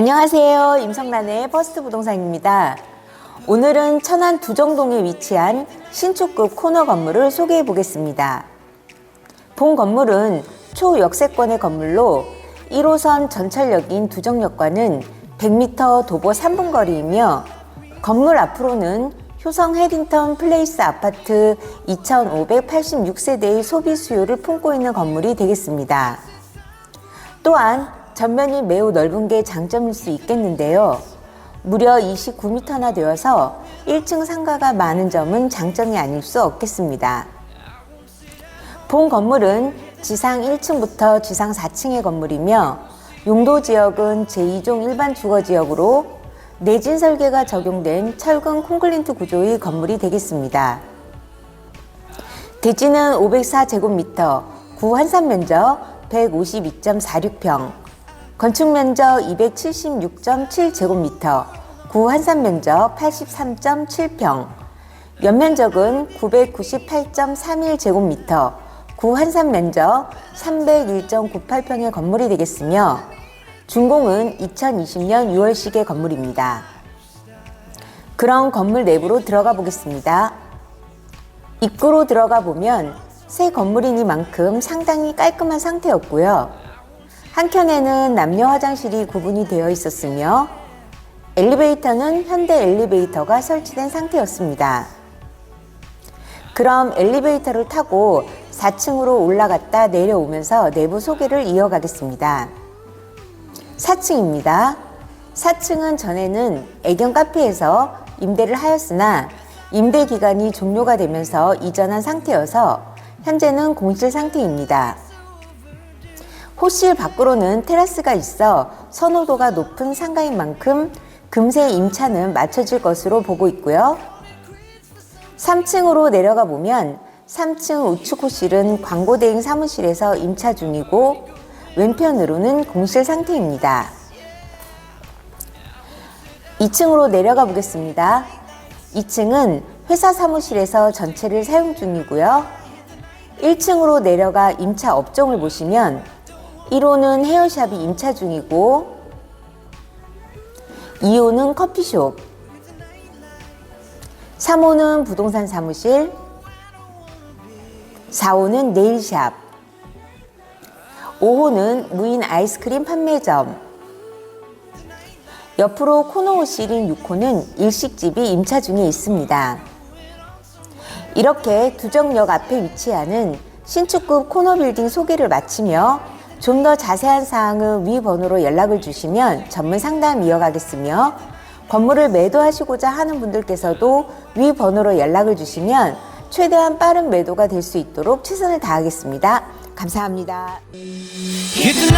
안녕하세요. 임성란의 퍼스트 부동산입니다. 오늘은 천안 두정동에 위치한 신축급 코너 건물을 소개해 보겠습니다. 본 건물은 초역세권의 건물로 1호선 전철역인 두정역과는 100m 도보 3분 거리이며 건물 앞으로는 효성 해링턴 플레이스 아파트 2,586세대의 소비 수요를 품고 있는 건물이 되겠습니다. 또한 전면이 매우 넓은 게 장점일 수 있겠는데요. 무려 29m나 되어서 1층 상가가 많은 점은 장점이 아닐 수 없겠습니다. 본 건물은 지상 1층부터 지상 4층의 건물이며 용도 지역은 제2종 일반 주거 지역으로 내진 설계가 적용된 철근 콘크리트 구조의 건물이 되겠습니다. 대지는 504제곱미터, 구 한산 면적 152.46평, 건축 면적 276.7제곱미터, 구 한산 면적 83.7평, 연면적은 998.31제곱미터, 구 한산 면적 301.98평의 건물이 되겠으며 준공은 2020년 6월식의 건물입니다. 그럼 건물 내부로 들어가 보겠습니다. 입구로 들어가 보면 새 건물이니만큼 상당히 깔끔한 상태였고요. 한켠에는 남녀 화장실이 구분이 되어 있었으며 엘리베이터는 현대 엘리베이터가 설치된 상태였습니다. 그럼 엘리베이터를 타고 4층으로 올라갔다 내려오면서 내부 소개를 이어가겠습니다. 4층입니다. 4층은 전에는 애견 카페에서 임대를 하였으나 임대 기간이 종료가 되면서 이전한 상태여서 현재는 공실 상태입니다. 호실 밖으로는 테라스가 있어 선호도가 높은 상가인 만큼 금세 임차는 맞춰질 것으로 보고 있고요. 3층으로 내려가 보면 3층 우측 호실은 광고 대행 사무실에서 임차 중이고 왼편으로는 공실 상태입니다. 2층으로 내려가 보겠습니다. 2층은 회사 사무실에서 전체를 사용 중이고요. 1층으로 내려가 임차 업종을 보시면 1호는 헤어샵이 임차 중이고 2호는 커피숍. 3호는 부동산 사무실. 4호는 네일샵. 5호는 무인 아이스크림 판매점. 옆으로 코너 호실인 6호는 일식집이 임차 중에 있습니다. 이렇게 두정역 앞에 위치하는 신축급 코너 빌딩 소개를 마치며 좀 더 자세한 사항은 위 번호로 연락을 주시면 전문 상담 이어가겠으며 건물을 매도하시고자 하는 분들께서도 위 번호로 연락을 주시면 최대한 빠른 매도가 될 수 있도록 최선을 다하겠습니다. 감사합니다. Hit the.